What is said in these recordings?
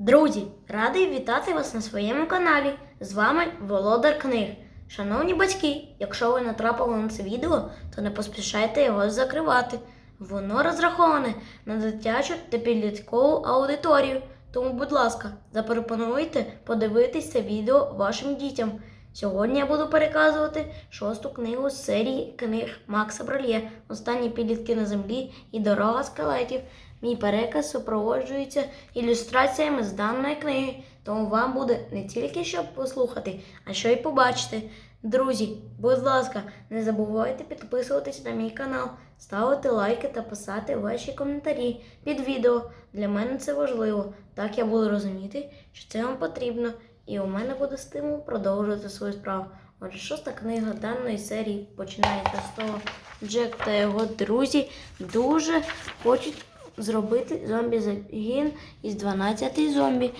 Друзі, радий вітати вас на своєму каналі. З вами Володар Книг. Шановні батьки, якщо ви натрапили на це відео, то не поспішайте його закривати. Воно розраховане на дитячу та підліткову аудиторію. Тому, будь ласка, запропонуйте подивитися відео вашим дітям. Сьогодні я буду переказувати шосту книгу з серії книг Макса Брольє Останні підлітки на землі і дорога скелетів. Мій переказ супроводжується ілюстраціями з даної книги, тому вам буде не тільки що послухати, а що й побачити. Друзі, будь ласка, не забувайте підписуватись на мій канал, ставити лайки та писати ваші коментарі під відео. Для мене це важливо. Так я буду розуміти, що це вам потрібно, і у мене буде стимул продовжувати свою справу. Отже, шоста книга даної серії починається з того, Джек та його друзі дуже хочуть зробити зомбі-загін із 12 зомбі.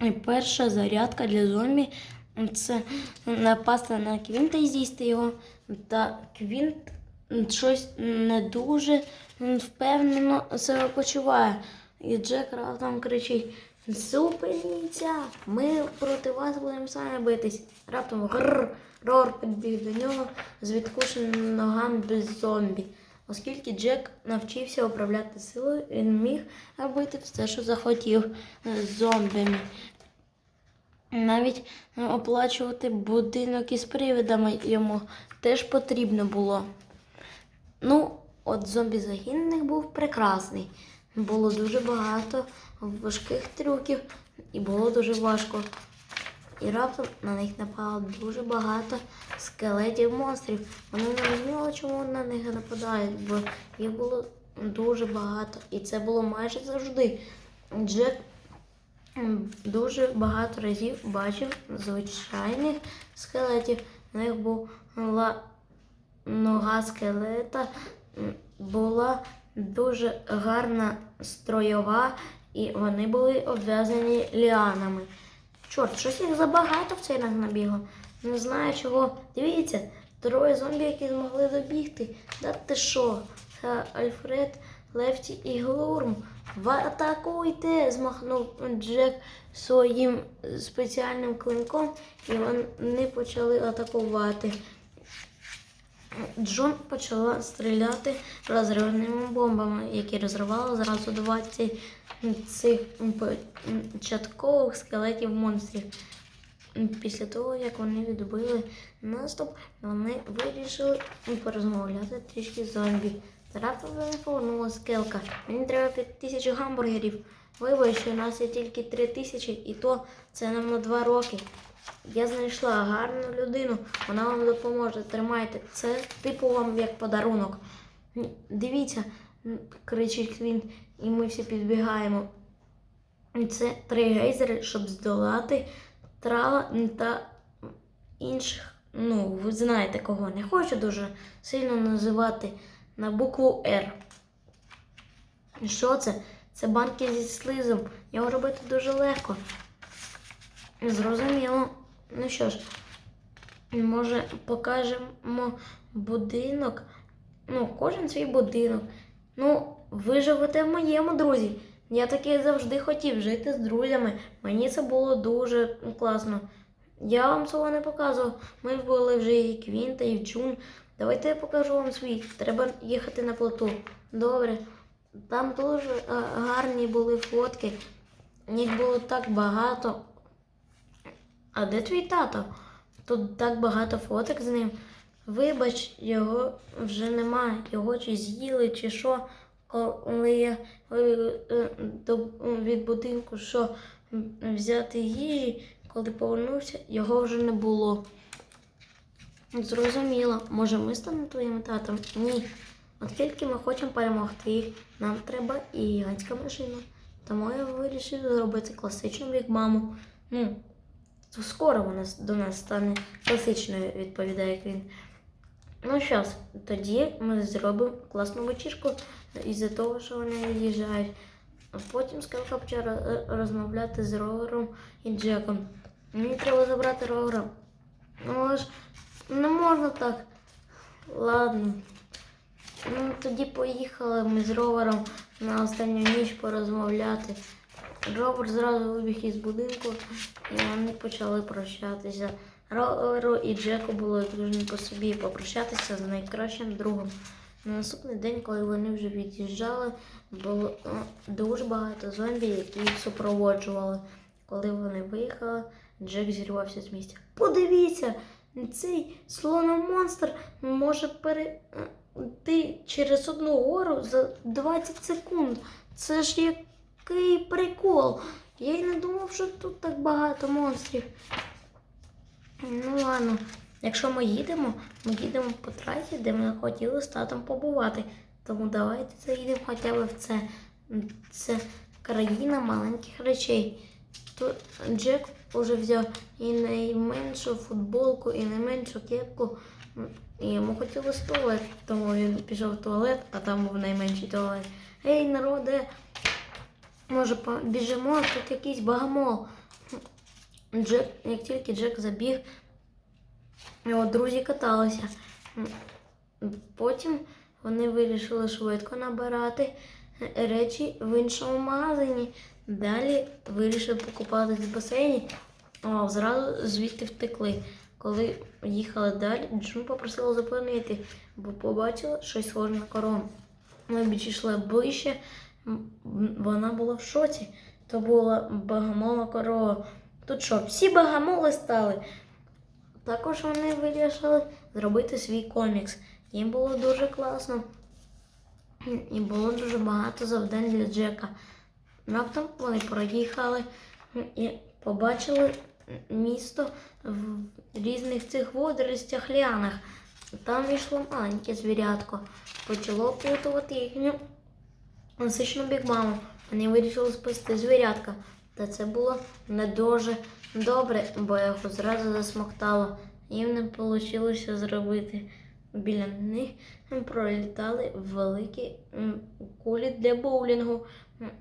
І перша зарядка для зомбі це напасти на Квінта і з'їсти його. Та Квінт щось не дуже впевнено себе почуває. І Джек раптом кричить: Зупиніться! Ми проти вас будемо самі битись. Раптом грр, рор підбіг до нього з відкушеними ногами без зомбі. Оскільки Джек навчився управляти силою, він міг робити все, що захотів з зомбіми. Навіть е, оплачувати будинок із привидами йому теж потрібно було. Ну, от зомбі загінних був прекрасний. Було дуже багато важких трюків і було дуже важко. І раптом на них напало дуже багато скелетів монстрів. Вони не розуміли, чому на них нападають, бо їх було дуже багато. І це було майже завжди. Джек дуже багато разів бачив звичайних скелетів. У них була нога скелета, була дуже гарна стройова, і вони були обв'язані ліанами. Чорт, щось їх забагато в цей раз набігло. Не знаю чого. Дивіться, троє зомбі, які змогли добігти. Да ти що? Альфред, Лефті і Глурм. Атакуйте! змахнув Джек своїм спеціальним клинком, і вони почали атакувати. Джон почала стріляти розривними бомбами, які розривали зразу 20 цих початкових скелетів монстрів. Після того, як вони відбили наступ, вони вирішили порозмовляти трішки зомбі. Раптом до скелка. Мені треба 5 тисяч гамбургерів. Вибач, що у нас є тільки 3 тисячі, і то це нам на 2 роки. Я знайшла гарну людину, вона вам допоможе. Тримайте. Це типу вам як подарунок. Дивіться, кричить він, і ми всі підбігаємо. Це три гейзери, щоб здолати трала та інших. Ну, ви знаєте кого. Не хочу дуже сильно називати на букву Р. Що це? Це банки зі слизом. Його робити дуже легко. Зрозуміло. Ну що ж, може покажемо будинок. Ну, кожен свій будинок. Ну, ви живете в моєму друзі. Я таки завжди хотів жити з друзями. Мені це було дуже класно. Я вам свого не показував. Ми були вже і Квінта, і Джун. Давайте я покажу вам свій. Треба їхати на плоту. Добре. Там дуже е, гарні були фотки. Їх було так багато. А де твій тато? Тут так багато фоток з ним. Вибач, його вже немає. Його чи з'їли, чи що. Коли я е, е, від будинку що взяти їжі, коли повернувся, його вже не було. Зрозуміло, може ми станемо твоїм татом? Ні. Оскільки ми хочемо перемогти, нам треба і гігантська машина. Тому я вирішив зробити класичну бігмаму. Ну, то скоро вона до нас стане класичною, відповідає Квін. Ну що ж, тоді ми зробимо класну вечірку із-за того, що вони від'їжджають. А потім Скелка почала розмовляти з Ровером і Джеком. Мені треба забрати Ровера. Ну, ж не можна так. Ладно. Ну, тоді поїхали ми з Ровером на останню ніч порозмовляти. Роберт зразу вибіг із будинку, і вони почали прощатися. Роверу і Джеку було дуже по собі попрощатися з найкращим другом. На наступний день, коли вони вже від'їжджали, було е, дуже багато зомбі, які їх супроводжували. Коли вони виїхали, Джек зірвався з місця. Подивіться, цей слономонстр може перейти через одну гору за 20 секунд. Це ж який прикол. Я й не думав, що тут так багато монстрів. Ну ладно, якщо ми їдемо, ми їдемо по трасі, де ми хотіли з татом побувати. Тому давайте заїдемо хоча б в це. Це країна маленьких речей. Тут Джек уже взяв і найменшу футболку, і найменшу кепку. Йому хотілося туалет, тому він пішов в туалет, а там був найменший туалет. Ей, народе, може біжимо, тут якийсь багамол. Джек, як тільки Джек забіг, його друзі каталися. Потім вони вирішили швидко набирати речі в іншому магазині. Далі вирішили покупатись в басейні, а зразу звідти втекли. Коли їхали далі, Джун попросила зупинити, бо побачила щось схоже на корону. Ми підійшли ближче, вона була в шоці. То була багамола корова. Тут що, всі багамоли стали? Також вони вирішили зробити свій комікс. Їм було дуже класно. І було дуже багато завдань для Джека. Раптом вони проїхали і побачили місто в різних цих водоростях ліанах. Там йшло маленьке звірятко. Почало опутувати їхню насичну бігмаму. Вони вирішили спасти звірятка. Та це було не дуже добре, бо його зразу засмоктало. Їм не вийшло зробити. Біля них пролітали великі кулі для боулінгу.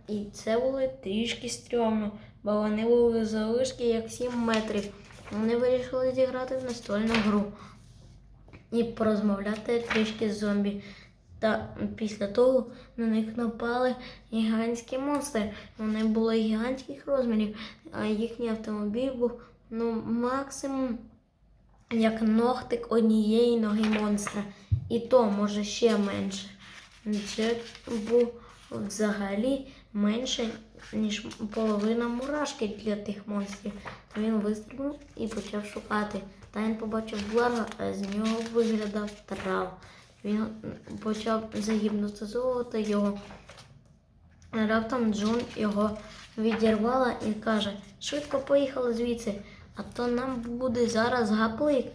І це було трішки стрьомно, бо вони були залишки як 7 метрів. Вони вирішили зіграти в настольну гру і порозмовляти трішки з зомбі. Та після того на них напали гігантські монстри. Вони були гігантських розмірів, а їхній автомобіль був ну, максимум як ногтик однієї ноги монстра. І то, може, ще менше. Джек був взагалі менше, ніж половина мурашки для тих монстрів. Він вистрибнув і почав шукати. Та він побачив блага, а з нього виглядав трав. Він почав загіпнотизовувати його. Раптом Джун його відірвала і каже: швидко поїхали звідси, а то нам буде зараз гаплик.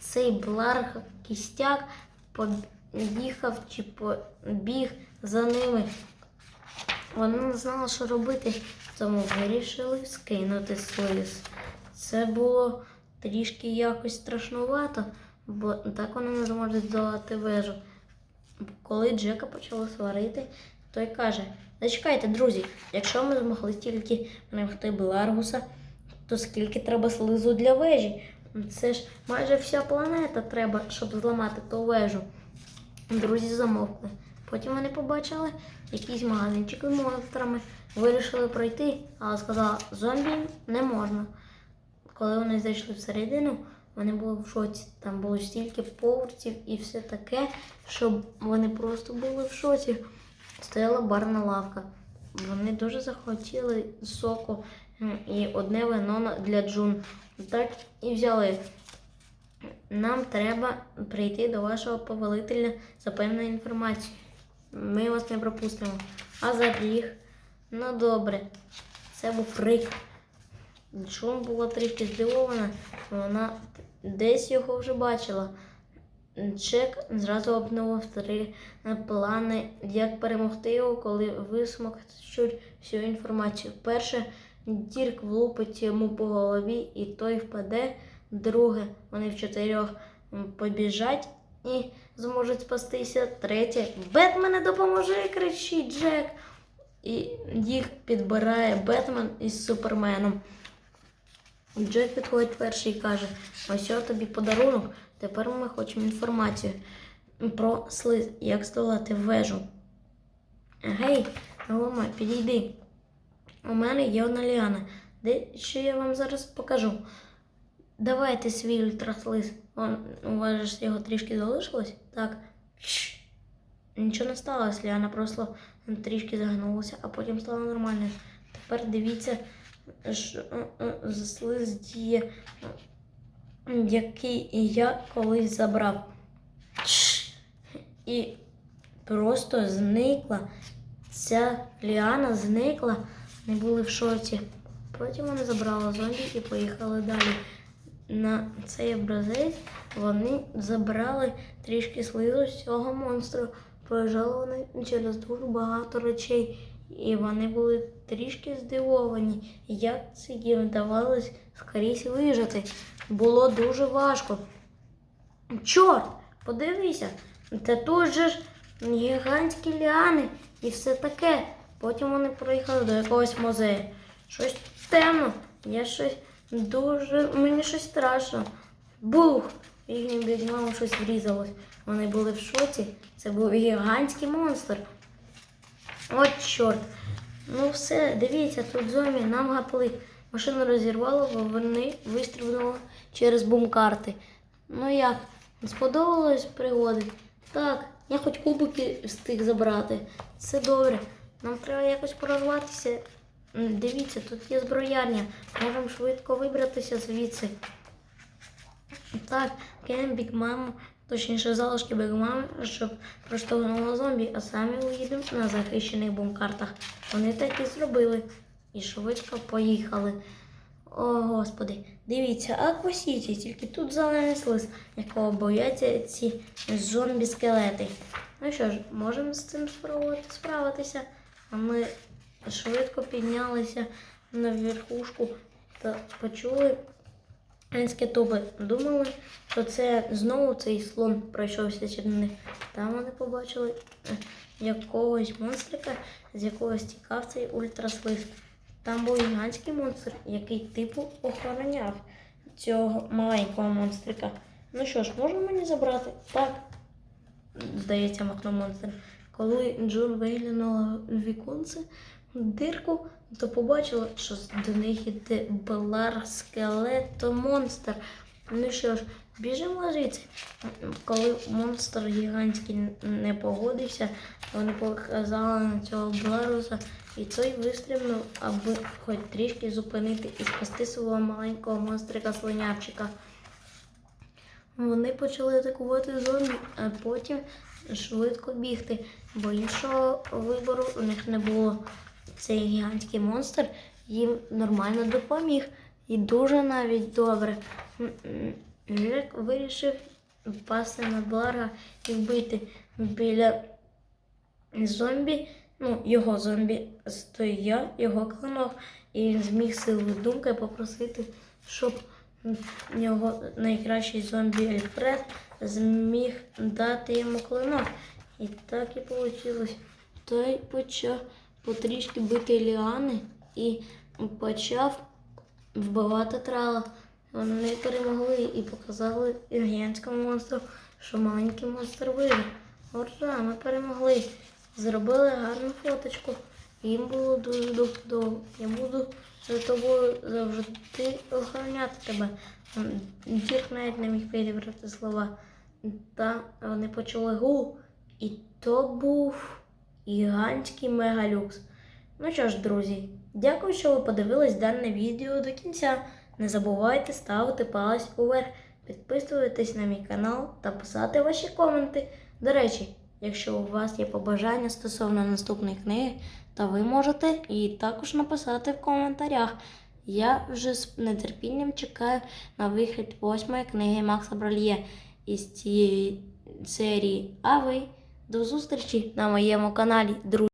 Цей бларг кістяк поїхав чи побіг за ними. Вони не знали, що робити, тому вирішили скинути слиз. Це було трішки якось страшнувато, бо так вони не зможуть здолати вежу. Коли Джека почали сварити, той каже: Зачекайте, друзі, якщо ми змогли тільки перемогти Беларгуса, то скільки треба слизу для вежі? Це ж майже вся планета треба, щоб зламати ту вежу. Друзі замовкли. Потім вони побачили якісь магазинчики з монстрами, вирішили пройти, але сказала, зомбі не можна. Коли вони зайшли всередину, вони були в шоці. Там було стільки поверхів і все таке, що вони просто були в шоці. Стояла барна лавка. Вони дуже захотіли соку і одне вино для Джун. Так і взяли. Нам треба прийти до вашого повелителя за певною інформацією. Ми вас не пропустимо. А забіг. Ну добре. Це був фрик. Джун була трішки здивована, вона десь його вже бачила. Чек зразу обновив три плани, як перемогти його, коли висмокчуть всю інформацію. Перше, Дірк влупить йому по голові, і той впаде. Друге, вони в чотирьох побіжать і зможуть спастися. Третє, Бетмене допоможи, кричить Джек. І їх підбирає Бетмен із Суперменом. Джек підходить перший і каже: ось о тобі подарунок. Тепер ми хочемо інформацію про слиз, як здолати вежу. Гей, Голома, підійди. у мене є одна ліана. Де що я вам зараз покажу. Давайте свій ультраслиз. Он, у ж його трішки залишилось? Так. Нічого не сталося, Ліана просто трішки загнулася, а потім стало нормально. Тепер дивіться, е, е, слиз діє, е, який я колись забрав. І просто зникла. Ця ліана зникла. Ми були в шоці. Потім вони забрали зомбі і поїхали далі. На цей образець вони забрали трішки слизу з цього монстру. Проїжджали вони через дуже багато речей. І вони були трішки здивовані, як це їм вдавалось скоріше вижити. Було дуже важко. Чорт, подивися, та тут же ж гігантські ліани і все таке. Потім вони проїхали до якогось музею. Щось темно, я щось дуже. мені щось страшно. Бух! Їхнім бігмам щось врізалось. Вони були в шоці. Це був гігантський монстр. От чорт. Ну все, дивіться, тут зомбі нам гаплик. Машину розірвало, бо вони вистрибнули через бум-карти. Ну як, сподобалось пригоди? Так, я хоч кубики встиг забрати. Це добре. Нам треба якось прорватися. Дивіться, тут є зброярня. Можемо швидко вибратися звідси. Так, кинемо бігмаму, точніше залишки бігмами, щоб проштовхнуло зомбі, а самі уїдемо на захищених бумкартах. Вони так і зробили. І швидко поїхали. О, господи, дивіться, Аквасіті, тільки тут зелений слиз, якого бояться ці зомбі-скелети. Ну що ж, можемо з цим спробувати справитися. А ми швидко піднялися на верхушку та почули Енські тупи думали, що це знову цей слон пройшовся через них. Там вони побачили е, якогось монстрика, з якого стікав цей ультраслиз. Там був гігантський монстр, який типу охороняв цього маленького монстрика. Ну що ж, можна мені забрати? Так. Здається, махнув монстр. Коли Джун виглянула віконце дирку, то побачила, що до них іде Белар скелето монстр. Ну що ж, біжимо звідси. Коли монстр гігантський не погодився, вони показали на цього Беларуса, і той вистрибнув, аби хоч трішки зупинити і спасти свого маленького монстрика слонявчика. Вони почали атакувати зомбі, а потім швидко бігти, бо іншого вибору у них не було. Цей гігантський монстр їм нормально допоміг. І дуже навіть добре. М, м, Жек вирішив впасти на Блара і вбити біля зомбі. Ну, його зомбі стояв, його клинок, і він зміг силою думки попросити, щоб його найкращий зомбі Альфред зміг дати йому клинок. І так і вийшло. Той почав потрішки бити ліани і почав вбивати трала. Вони перемогли і показали гігантському монстру, що маленький монстр вижив. Ура, ми перемогли. Зробили гарну фоточку. Їм було дуже довго. Я буду за тобою завжди охороняти тебе. Дірк навіть не міг підібрати слова. Та вони почули гул, і то був гігантський мегалюкс. Ну що ж, друзі, дякую, що ви подивились дане відео до кінця. Не забувайте ставити палець уверх, підписуватись на мій канал та писати ваші коменти. До речі, якщо у вас є побажання стосовно наступної книги, то ви можете і також написати в коментарях. Я вже з нетерпінням чекаю на вихід восьмої книги Макса Брольє із цієї серії. А ви до зустрічі на моєму каналі, друзі!